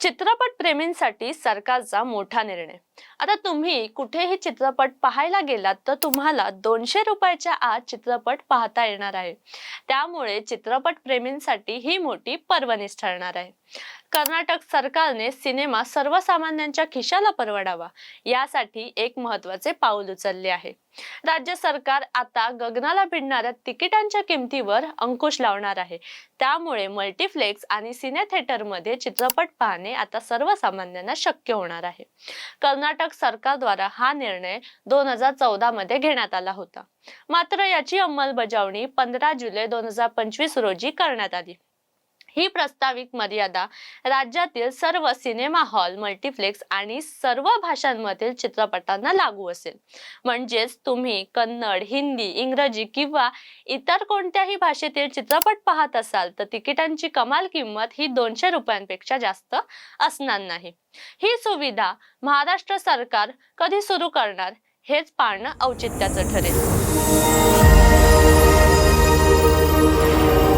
चित्रपट प्रेमींसाठी सरकारचा मोठा निर्णय. आता तुम्ही कुठेही चित्रपट पाहायला गेलात तर तुम्हाला दोनशे रुपयाच्या आत चित्रपट पाहता येणार आहे. त्यामुळे चित्रपट प्रेमींसाठी ही मोठी पर्वणीच ठरणार आहे. कर्नाटक सरकारने सिनेमा सर्वसामान्यांच्या खिशाला परवडावा यासाठी एक महत्त्वाचे पाऊल उचलले आहे. राज्य सरकार आता गगनाला भिडणाऱ्या तिकिटांच्या किमतीवर अंकुश लावणार आहे. त्यामुळे मल्टीप्लेक्स आणि सिने थिएटरमध्ये चित्रपट पाहणे आता सर्वसामान्यांना शक्य होणार आहे. कर्नाटक सरकारद्वारा हा निर्णय दोन हजार चौदा मध्ये घेण्यात आला होता. मात्र याची अंमलबजावणी पंधरा जुलै दोन हजार पंचवीस रोजी करण्यात आली. ही प्रस्तावित मर्यादा राज्यातील सर्व सिनेमा हॉल मल्टीप्लेक्स आणि सर्व भाषांमधील चित्रपटांना लागू असेल. म्हणजेच तुम्ही कन्नड हिंदी इंग्रजी किंवा इतर कोणत्याही भाषेतील चित्रपट पाहत असाल तर तिकिटांची कमाल किंमत ही दोनशे रुपयांपेक्षा जास्त असणार नाही. ही सुविधा महाराष्ट्र सरकार कधी सुरू करणार हेच पाहणं औचित्याचं ठरेल.